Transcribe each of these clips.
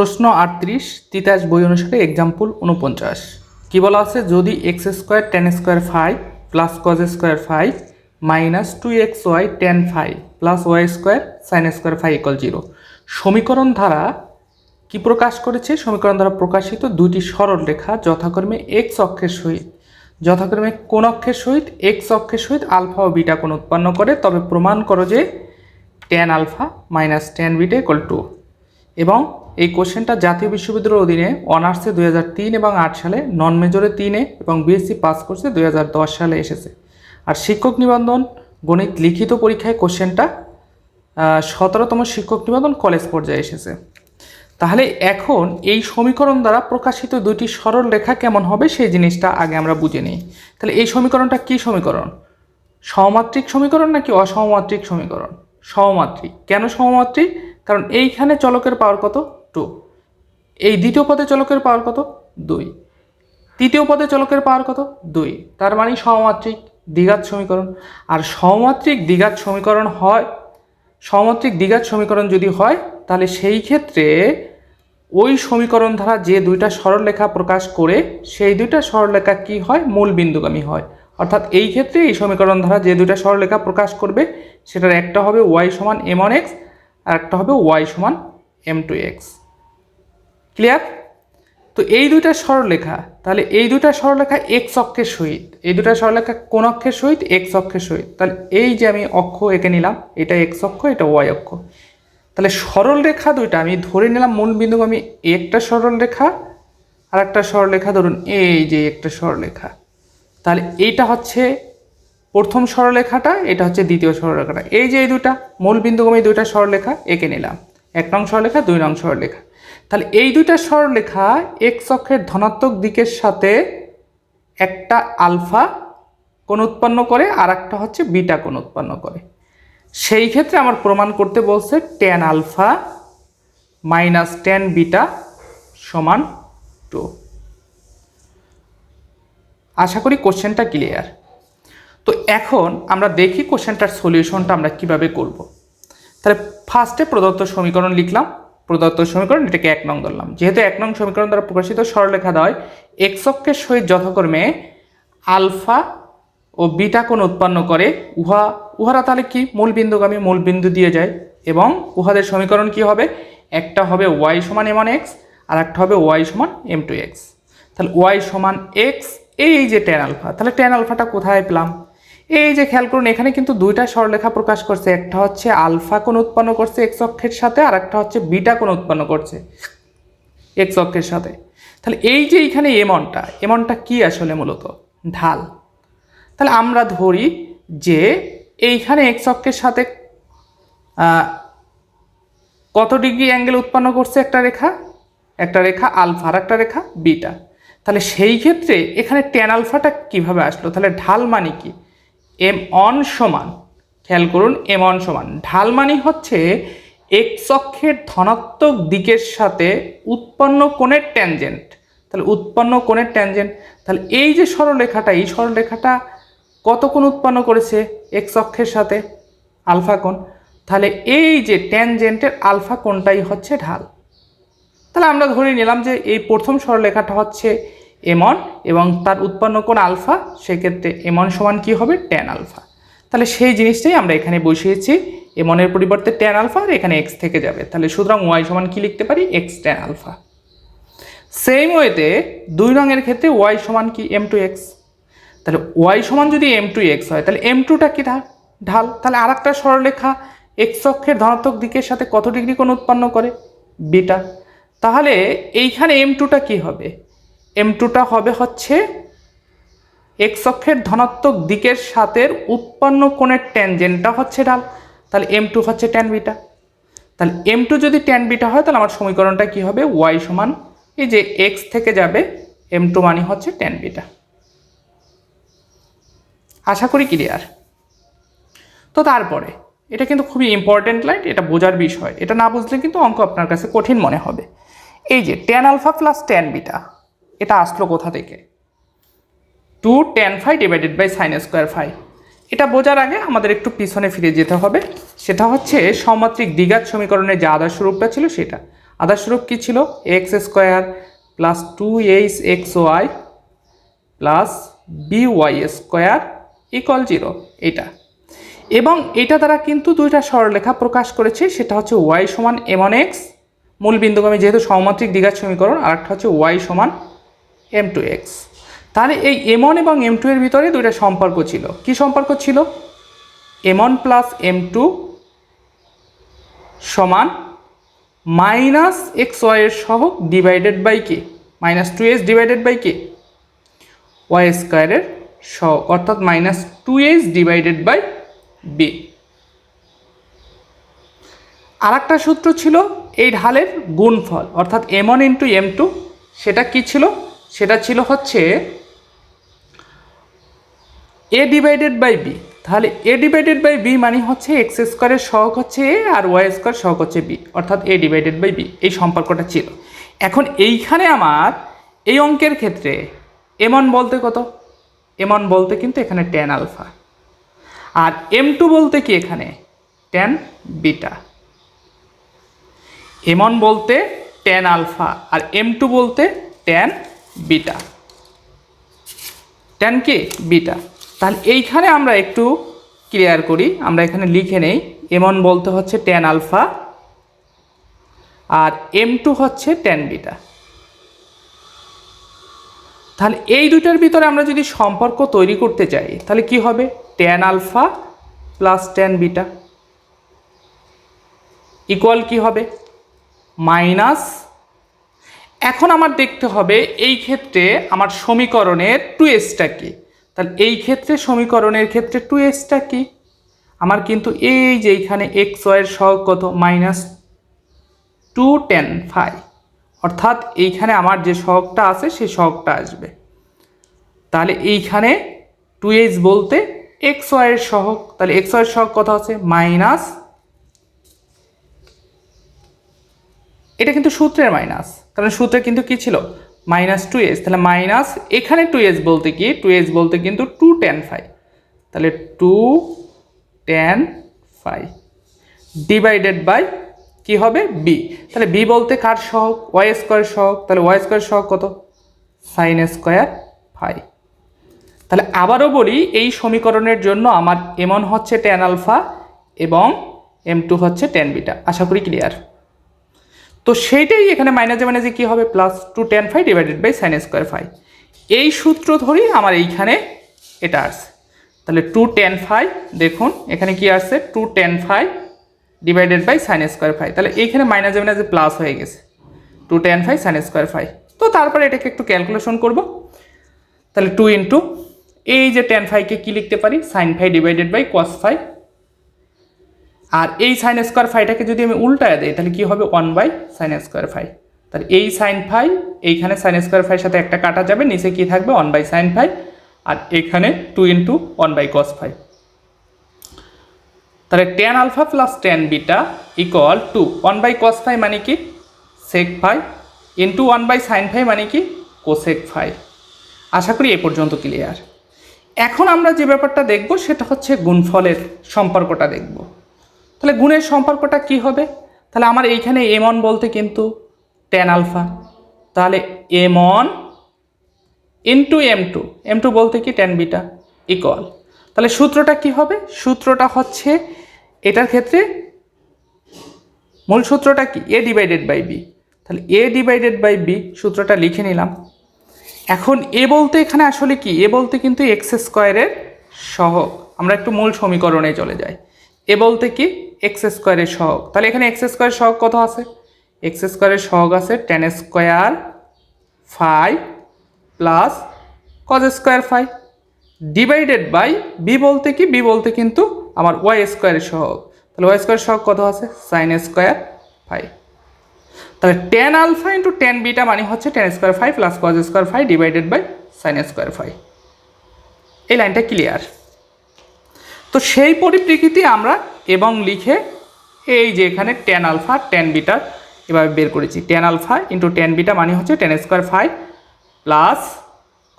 প্রশ্ন আটত্রিশ, তিতাস বই অনুসারে এক্সাম্পল উনপঞ্চাশ কী বলা আছে? যদি x square tan square five plus cos square five minus two x y tan five plus y square sin square five equal zero সমীকরণ ধারা কি প্রকাশ করেছে? সমীকরণ দ্বারা প্রকাশিত দুইটি সরল রেখা যথাক্রমে এক্স অক্ষের সহিত। যথাক্রমে কোন অক্ষের সহিত? এক্স অক্ষের সহিত আলফা ও বিটা কোণ উৎপন্ন করে? তবে প্রমাণ করো যে tan alpha minus tan beta equal to এবং এই কোশ্চেনটা জাতীয় বিশ্ববিদ্যালয়ের অধীনে অনার্সে দুই তিন এবং আট সালে নন মেজরে তিনে এবং বিএসসি পাস করছে দুই হাজার দশ সালে এসেছে। আর শিক্ষক নিবন্ধন, গণিত লিখিত পরীক্ষায় কোশ্চেনটা সতেরোতম শিক্ষক নিবন্ধন কলেজ পর্যায়ে এসেছে। তাহলে এখন এই সমীকরণ দ্বারা প্রকাশিত দুইটি সরল রেখা কেমন হবে সেই জিনিসটা আগে আমরা বুঝে নিই। তাহলে এই সমীকরণটা কি সমীকরণ? সমমাত্রিক সমীকরণ নাকি অসমমাত্রিক সমীকরণ? সমমাত্রিক। কেন সমমাত্রিক? কারণ এইখানে চলকের পাওয়ার কত? টু। এই দ্বিতীয় পদে চলকের পাওয়ার কত? দুই। তৃতীয় পদে চলকের পাওয়ার কত? দুই। তার মানে সমমাত্রিক দ্বিঘাত সমীকরণ। আর সমমাত্রিক দ্বিঘাত সমীকরণ হয় সমমাত্রিক দ্বিঘাত সমীকরণ যদি হয়, তাহলে সেই ক্ষেত্রে ওই সমীকরণ দ্বারা যে দুইটা সরলরেখা প্রকাশ করে, সেই দুইটা সরলরেখা কি হয়? মূল বিন্দুগামী হয়। অর্থাৎ এই ক্ষেত্রে এই সমীকরণ দ্বারা যে দুইটা সরলরেখা প্রকাশ করবে, সেটার একটা হবে ওয়াই সমান এম ওয়ান এক্স আর একটা হবে ওয়াই সমান এম টু এক্স ক্লিয়ার তো এই দুইটা সরলরেখা, তাহলে এই দুইটা সরলরেখা এক্স অক্ষের সহিত, এই দুটা সরলরেখা কোন অক্ষের সহিত? এক্স অক্ষের সহিত। তাহলে এই যে আমি অক্ষ এঁকে নিলাম, এটা এক্স অক্ষ, এটা ওয়াই অক্ষ। তাহলে সরল রেখা দুইটা, আমি ধরে নিলাম মূল বিন্দু আমি একটা সরল রেখা আর একটা সরলরেখা, ধরুন এই যে একটা সরলরেখা। তাহলে এইটা হচ্ছে প্রথম সরলরেখাটা, এটা হচ্ছে দ্বিতীয় সরলরেখাটা। এই যে এই দুটা মূল বিন্দুগমী দুইটা সরলরেখা এঁকে নিলাম। এক নং সরলরেখা, দুই নং সরলরেখা। তাহলে এই দুইটা সরলরেখা এক্স অক্ষের ধনাত্মক দিকের সাথে একটা আলফা কোণ উৎপন্ন করে আর একটা হচ্ছে বিটা কোণ উৎপন্ন করে। সেই ক্ষেত্রে আমার প্রমাণ করতে বলছে tan alpha minus tan beta সমান টু আশা করি কোশ্চেনটা ক্লিয়ার তো এখন আমরা দেখি কোশ্চেনটার সলিউশনটা আমরা কীভাবে করব। তাহলে ফার্স্টে প্রদত্ত সমীকরণ লিখলাম। প্রদত্ত সমীকরণ, এটাকে এক নং ধরলাম। যেহেতু এক নং সমীকরণ দ্বারা প্রকাশিত সরলরেখা দেওয়া হয় এক্স অক্ষের সহিত যথাক্রমে আলফা ও বিটা কোণ উৎপন্ন করে, উহা, উহারা তাহলে কি? মূল বিন্দুগামী মূল বিন্দু দিয়ে যায় এবং উহাদের সমীকরণ কি হবে? একটা হবে ওয়াই সমান এম ওয়ান এক্স আর একটা হবে ওয়াই সমান এম টু এক্স তাহলে ওয়াই সমান এক্স এই যে টেন আলফা, তাহলে টেন আলফাটা কোথায় পেলাম? এই যে খেয়াল করুন, এখানে কিন্তু দুইটা সরলেখা প্রকাশ করছে। একটা হচ্ছে আলফা কোণ উৎপন্ন করছে এক্স অক্ষের সাথে, আর একটা হচ্ছে বিটা কোণ উৎপন্ন করছে এক্স অক্ষের সাথে। তাহলে এই যে এইখানে এমনটা এমনটা কি আসলে মূলত? ঢাল। তাহলে আমরা ধরি যে এইখানে এক্স অক্ষের সাথে কত ডিগ্রি অ্যাঙ্গেল উৎপন্ন করছে একটা রেখা? একটা রেখা আলফা, আর একটা রেখা বিটা। তাহলে সেই ক্ষেত্রে এখানে টেন আলফাটা কীভাবে আসলো? তাহলে ঢাল মানে কি? এম অন সমান, খেয়াল করুন, এম অন সমান। ঢাল মানে হচ্ছে এক্স অক্ষের ধনাত্মক দিকের সাথে উৎপন্ন কোণের ট্যানজেন্ট তাহলে উৎপন্ন কোণের ট্যানজেন্ট তাহলে এই যে সরলরেখাটা, এই সরলরেখাটা কত কোণ উৎপন্ন করেছে? এক্স অক্ষের সাথে আলফা কোণ। তাহলে এই যে ট্যানজেন্টের আলফা কোণটাই হচ্ছে ঢাল। তাহলে আমরা ধরে নিলাম যে এই প্রথম সরলরেখাটা হচ্ছে এমন এবং তার উৎপন্ন কোণ আলফা, সেক্ষেত্রে এমন সমান কি হবে? Tan alpha. তাহলে সেই জিনিসটাই আমরা এখানে বসিয়েছি। এমনের পরিবর্তে ট্যান আলফা আর এখানে এক্স থেকে যাবে। তাহলে সুতরাং ওয়াই সমান কি লিখতে পারি? X tan alpha. সেম ওয়েতে দুই রঙের ক্ষেত্রে ওয়াই সমান কি? এম টু এক্স তাহলে ওয়াই সমান যদি এম টু এক্স হয়, তাহলে এম টুটা কি ঢাল? ঢাল। তাহলে আর একটা সরলরেখা এক্স অক্ষের ধনাত্মক দিকের সাথে কত ডিগ্রি কোণ উৎপন্ন করে? বিটা তাহলে এইখানে এম টুটা কী হবে? এম টুটা হবে হচ্ছে এক্স অক্ষের ধনাত্মক দিকের সাথে উৎপন্ন কোণের ট্যানজেন্টটা হচ্ছে ঢাল তাহলে এম টু হচ্ছে ট্যান বিটা তাহলে এম টু যদি ট্যান বিটা হয়, তাহলে আমার সমীকরণটা কি হবে? ওয়াই সমান এই যে এক্স থেকে যাবে এম টু মানে হচ্ছে ট্যান বিটা আশা করি ক্লিয়ার তো তারপরে, এটা কিন্তু খুবই ইম্পর্টেন্ট লাইন এটা বোঝার বিষয়। এটা না বুঝলে কিন্তু অঙ্ক আপনার কাছে কঠিন মনে হবে। এই যে tan alpha plus tan beta এটা আসলো কোথা থেকে? Two tan five divided by sin square five এটা বোঝার আগে আমাদের একটু পিছনে ফিরে যেতে হবে। সেটা হচ্ছে সমাত্রিক দ্বিঘাত সমীকরণের যে আদর্শ রূপটা ছিল সেটা। আদারস্বরূপ কী ছিল? X square plus two h x y plus b y square equal zero এটা। এবং এটা দ্বারা কিন্তু দুইটা সরলরেখা প্রকাশ করেছে, সেটা হচ্ছে ওয়াই সমান এমন এক্স মূল বিন্দুগামী যেহেতু সমমাত্রিক দ্বিঘাত সমীকরণ আর একটা হচ্ছে ওয়াই সমান এম টু এক্স তাহলে এই এম ওয়ান এবং এম টু এর ভিতরে দুইটা সম্পর্ক ছিল। কি সম্পর্ক ছিল? M one plus m two সমান মাইনাস এক্স ওয়াইয়ের সহগ divided by K minus two s divided by K Y স্কোয়ারের সহগ অর্থাৎ minus two s divided by b আর একটা সূত্র ছিল, এই ঢালের গুণফল, অর্থাৎ m one into m two সেটা কি ছিল? সেটা ছিল হচ্ছে এ ডিভাইডেড বাই বি তাহলে এ ডিভাইডেড বাই বি মানে হচ্ছে এক্স স্কোয়ারের সহগ হচ্ছে এ আর ওয়াই স্কোয়ার সহগ হচ্ছে বি অর্থাৎ এ ডিভাইডেড বাই বি এই সম্পর্কটা ছিল। এখন এইখানে আমার এই অঙ্কের ক্ষেত্রে এমন বলতে কত? এমন বলতে কিন্তু এখানে টেন আলফা আর এম টু বলতে কি এখানে? টেন বিটা এমন বলতে টেন আলফা আর এম টু বলতে টেন বিটা। টেন কে বিটা। তাহলে এইখানে আমরা একটু ক্লিয়ার করি, আমরা এখানে লিখে নেই। এমন বলতে হচ্ছে টেন আলফা আর এম টু হচ্ছে টেন বিটা। তাহলে এই দুটার ভিতরে আমরা যদি সম্পর্ক তৈরি করতে চাই, তাহলে কি হবে? Tan alpha plus tan beta. Equal কি হবে? মাইনাস এখন আমার দেখতে হবে এই ক্ষেত্রে আমার সমীকরণের টু এসটা কি। তাহলে এই ক্ষেত্রে সমীকরণের ক্ষেত্রে টু এসটা কি? আমার কিন্তু এই যে এইখানে এক্স ওয়ের সহগ কত? মাইনাস টু টেন ফাইভ অর্থাৎ এইখানে আমার যে সহগটা আছে, সেই সহগটা আসবে। তাহলে এইখানে টু এইচ বলতে এক্স ওয়াইয়ের সহগ। তাহলে এক্স ওয়াইয়ের সহগ কত আছে? মাইনাস এটা কিন্তু সূত্রের মাইনাস কারণ সূত্রে কিন্তু কি ছিল? মাইনাস টু এস তাহলে মাইনাস এখানে টু এস বলতে কি টু এস বলতে কিন্তু টু টেন ফাইভ তাহলে two tan five divided by কি হবে? বি তাহলে বি বলতে কার সহগ? ওয়াই স্কোয়ার সহগ। তাহলে ওয়াই স্কোয়ার সহগ কত? সাইন স্কোয়ার ফাইভ তাহলে আবারও বলি, এই সমীকরণের জন্য আমার এমন হচ্ছে টেন আলফা এবং এম টু হচ্ছে টেন বিটা আশা করি ক্লিয়ার তো সেইটাই এখানে মাইনাসে মাইনাসে কী হবে? Plus two tan five divided by sin square five এই সূত্র ধরেই আমার এইখানে এটা আসছে। তাহলে টু টেন ফাইভ দেখুন, এখানে কি আসছে? Two tan five divided by sin square five তাহলে এইখানে মাইনাসে মাইনাসে প্লাস হয়ে গেছে। Two tan five sin square five তো তারপরে এটাকে একটু ক্যালকুলেশন করব। তাহলে টু ইন্টু এই যে টেন ফাইভকে কী লিখতে পারি? Sin five divided by cos five আর এই সাইন স্কোয়ার ফাইটাকে যদি আমি উল্টায় দিই, তাহলে কি হবে? One by sin square five তাহলে এই সাইন ফাইভ এইখানে সাইন স্কোয়ার ফাইভ সাথে একটা কাটা যাবে, নিচে কি থাকবে? ওয়ান বাই সাইন ফাইভ আর এখানে two into one by cos five তাহলে tan alpha plus tan beta equal to one by cos five মানে কি? Sec five into one by sin five মানে কি? কোসেক ফাইভ আশা করি এ পর্যন্ত ক্লিয়ার এখন আমরা যে ব্যাপারটা দেখব, সেটা হচ্ছে গুণফলের সম্পর্কটা দেখব। তাহলে গুণের সম্পর্কটা কি হবে? তাহলে আমার এইখানে এম অন বলতে কিন্তু টেন আলফা তাহলে m one into m two m two বলতে কি টেন বিটা ইকুয়াল তাহলে সূত্রটা কি হবে? সূত্রটা হচ্ছে এটার ক্ষেত্রে মূল সূত্রটা কি? এ ডিভাইডেড বাই বি তাহলে এ ডিভাইডেড বাই বি সূত্রটা লিখে নিলাম। এখন এ বলতে এখানে আসলে কি? এ বলতে কিন্তু এক্স স্কোয়ারের সহগ। আমরা একটু মূল সমীকরণে চলে যাই। এ বলতে কি? এক্স স্কোয়ারের সহগ। তাহলে এখানে এক্স স্কোয়ারের সহগ কত আছে? এক্স স্কোয়ারের সহগ আছে tan square five plus cos square five divided by b বলতে কি? বি বলতে কিন্তু আমার ওয়াই স্কোয়ারের সহগ। তাহলে ওয়াই স্কোয়ার সহগ কত আছে? সাইন স্কোয়ার ফাইভ তাহলে tan alpha into tan beta মানে হচ্ছে tan square five plus cos square five divided by sin square five এই লাইনটা ক্লিয়ার তো সেই পরিপ্রেক্ষিতে আমরা এবং লিখে এই যে এখানে টেন আলফা টেন বিটা এভাবে বের করেছি। Tan alpha into tan beta মানে হচ্ছে tan square five plus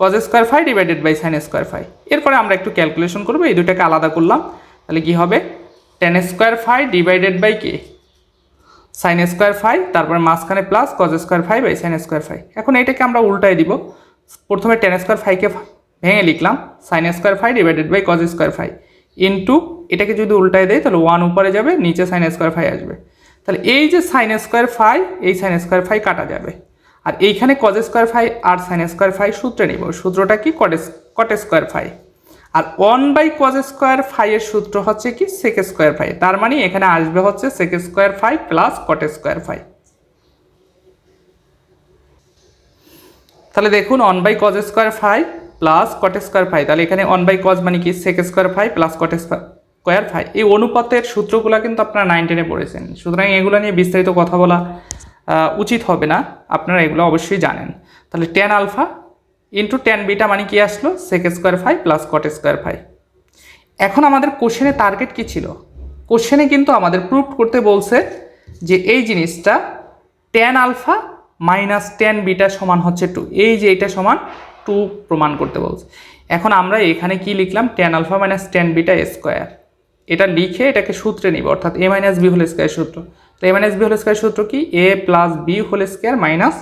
cos square five divided by sin square five এরপরে আমরা একটু ক্যালকুলেশন করব, এই দুটাকে আলাদা করলাম। তাহলে কি হবে? Tan square five divided by K sign square five তারপরে মাঝখানে plus cos square five by sin square five এখন এটাকে আমরা উল্টাই দিব। প্রথমে টেন স্কোয়ার ফাইভকে ভেঙে লিখলাম। Sin square five divided by cos square five into এটাকে যদি উল্টাই দেয় তাহলে ওয়ান উপরে যাবে, নিচে সাইন স্কোয়ার ফাইভ আসবে। তাহলে এই যে সাইন স্কোয়ার ফাইভ এই সাইন স্কোয়ার ফাইভ কাটা যাবে। আর এইখানে কজ স্কোয়ার ফাইভ আর সাইন স্কোয়ার ফাইভ সূত্রে নিব। সূত্রটা কি? কট কট স্কোয়ার ফাইভ আর ওয়ান বাই কজ স্কোয়ার ফাইভের সূত্র হচ্ছে কি? সেক স্কোয়ার ফাইভ তার মানে এখানে আসবে হচ্ছে sec square five plus cot square five তাহলে দেখুন one by cos square five plus cot square five তাহলে এখানে ওয়ান বাই কজ মানে কি? Sec square five plus cot square five এই অনুপাতের সূত্রগুলো কিন্তু আপনারা নাইন টেনে পড়েছেন। সুতরাং এগুলো নিয়ে বিস্তারিত কথা বলা উচিত হবে না। আপনারা এগুলো অবশ্যই জানেন। তাহলে tan alpha into tan beta মানে কি আসলো? Sec square five plus cot square five এখন আমাদের কোশ্চেনে টার্গেট কি ছিল? কোশ্চেনে কিন্তু আমাদের প্রুভ করতে বলছে যে এই জিনিসটা tan alpha minus tan beta সমান হচ্ছে টু এই যে এটা সমান টু প্রমাণ করতে বলছে। এখন আমরা এখানে কি লিখলাম? Tan alpha minus tan beta square এটা লিখে এটাকে সূত্রে নিব, অর্থাৎ a minus b whole square সূত্র। তো a minus b whole square সূত্র কি? A plus b whole square minus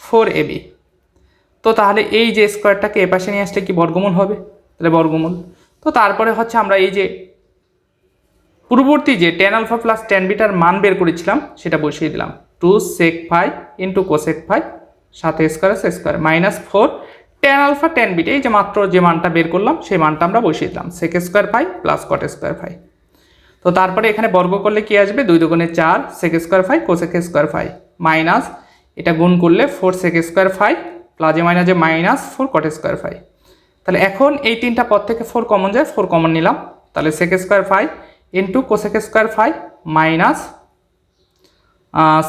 four a b তো তাহলে এই যে স্কোয়ারটাকে এপাশে নিয়ে আসলে কি বর্গমূল হবে? তাহলে বর্গমূল। তো তারপরে হচ্ছে আমরা এই যে পূর্ববর্তী যে টেন আলফা প্লাস টেন বিটার মান বের করেছিলাম, সেটা বসিয়ে দিলাম। Two sec five into cosec five সাথে স্কোয়ার আছে square minus four tan alpha tan beta এই যে মাত্র যে মানটা বের করলাম, সেই মানটা আমরা বসিয়ে দিলাম। Sec square five plus cot square five তো তারপরে এখানে বর্গ করলে কি আসবে? দুই দুগুণে চার sec square five cosec square five minus এটা গুণ করলে ফোর সেক স্কোয়ার ফাইভ প্লাজে মাইনাসে minus four cot square five তাহলে এখন এই তিনটা পদ থেকে ফোর কমন যায় ফোর কমন নিলাম। তাহলে sec square five into cosec square five minus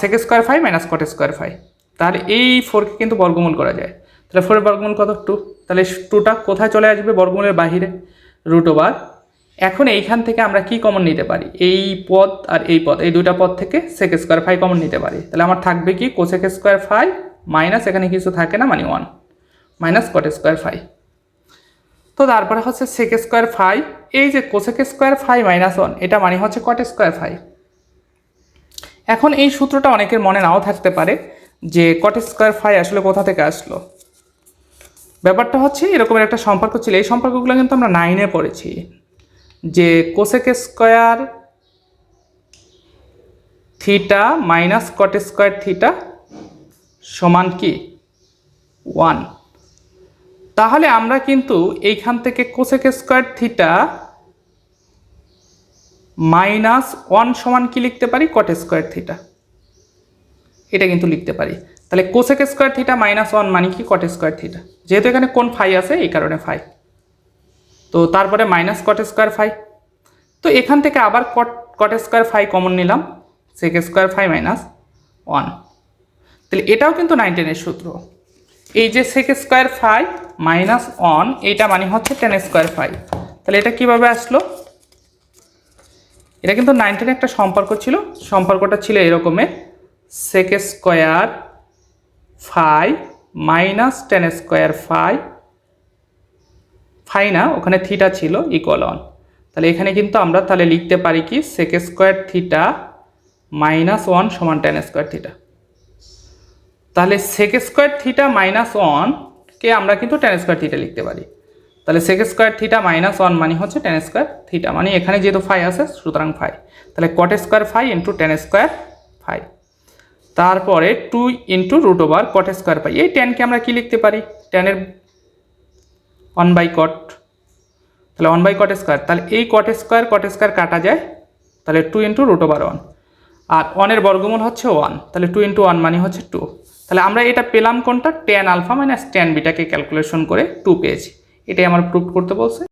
sec square five minus cot square five তাহলে এই ফোরকে কিন্তু বর্গমূল করা যায়। তাহলে ফোরের বর্গমূল কত? টু তাহলে টুটা কোথায় চলে আসবে? বর্গমূলের বাহিরে। রুট ওভার এখন এইখান থেকে আমরা কি কমন নিতে পারি? এই পদ আর এই পদ, এই দুইটা পদ থেকে সেক স্কোয়ার ফাইভ কমন নিতে পারি। তাহলে আমার থাকবে কি? কোসেক স্কোয়ার ফাইভ মাইনাস এখানে কিছু থাকে না মানে one minus cot square five তো তারপরে হচ্ছে সেক স্কোয়ার ফাইভ এই যে cosec square five minus one এটা মানে হচ্ছে কট স্কোয়ার ফাইভ এখন এই সূত্রটা অনেকের মনে নাও থাকতে পারে যে কট স্কোয়ার ফাইভ আসলে কোথা থেকে আসলো? ব্যাপারটা হচ্ছে এরকমের একটা সম্পর্ক ছিল। এই সম্পর্কগুলো কিন্তু আমরা নাইনে পড়েছি। যে cosec square theta minus cot square theta সমান কি? ওয়ান তাহলে আমরা কিন্তু এইখান থেকে cosec square theta minus one সমান কি লিখতে পারি? কট স্কোয়ার থিটা এটা কিন্তু লিখতে পারি। তাহলে cosec square theta minus one মানে কি? কট স্কোয়ার থিটা যেহেতু এখানে কোন ফাই আছে, এই কারণে ফাই তো তারপরে মাইনাস কট স্কোয়ার ফাই তো এখান থেকে আবার cot cot square phi common নিলাম। Sec square phi minus one তাহলে এটাও কিন্তু নাইনটিনের সূত্র। এই যে sec square phi minus one এইটা মানে হচ্ছে টেন স্কোয়ার ফাই তাহলে এটা কীভাবে আসলো? এটা কিন্তু নাইনটিনে একটা সম্পর্ক ছিল। সম্পর্কটা ছিল এরকমের sec square phi minus tan square phi phi না, ওখানে থিটা ছিল ইকুয়াল অন তাহলে এখানে কিন্তু আমরা তাহলে লিখতে পারি কি sec square theta minus one সমান টেন স্কোয়ার থিটা তাহলে সেক স্কোয়ার থিটা মাইনাস ওয়ানকে আমরা কিন্তু টেন স্কোয়ার থিটা লিখতে পারি। তাহলে sec square theta minus one মানে হচ্ছে টেন স্কোয়ার থিটা মানে এখানে যেহেতু ফাই আছে, সুতরাং ফাই। তাহলে cot square phi into tan square phi. তারপরে two into root over cot square pi এই টেনকে আমরা কি লিখতে পারি? টেনের ওয়ান বাই কট তাহলে ওয়ান বাই কট স্কোয়ার তাহলে এই কট স্কোয়ার কট স্কোয়ার কাটা যায়, তাহলে two into root over one আর ওয়ানের বর্গমূল হচ্ছে ওয়ান তাহলে টু ইন্টু ওয়ান মানে হচ্ছে টু তাহলে আমরা এটা পেলাম কোনটা? টেন আলফা মাইনাস টেন বিটাকে ক্যালকুলেশন করে টু পেয়েছি, এটাই আমার প্রুভ করতে বলছে।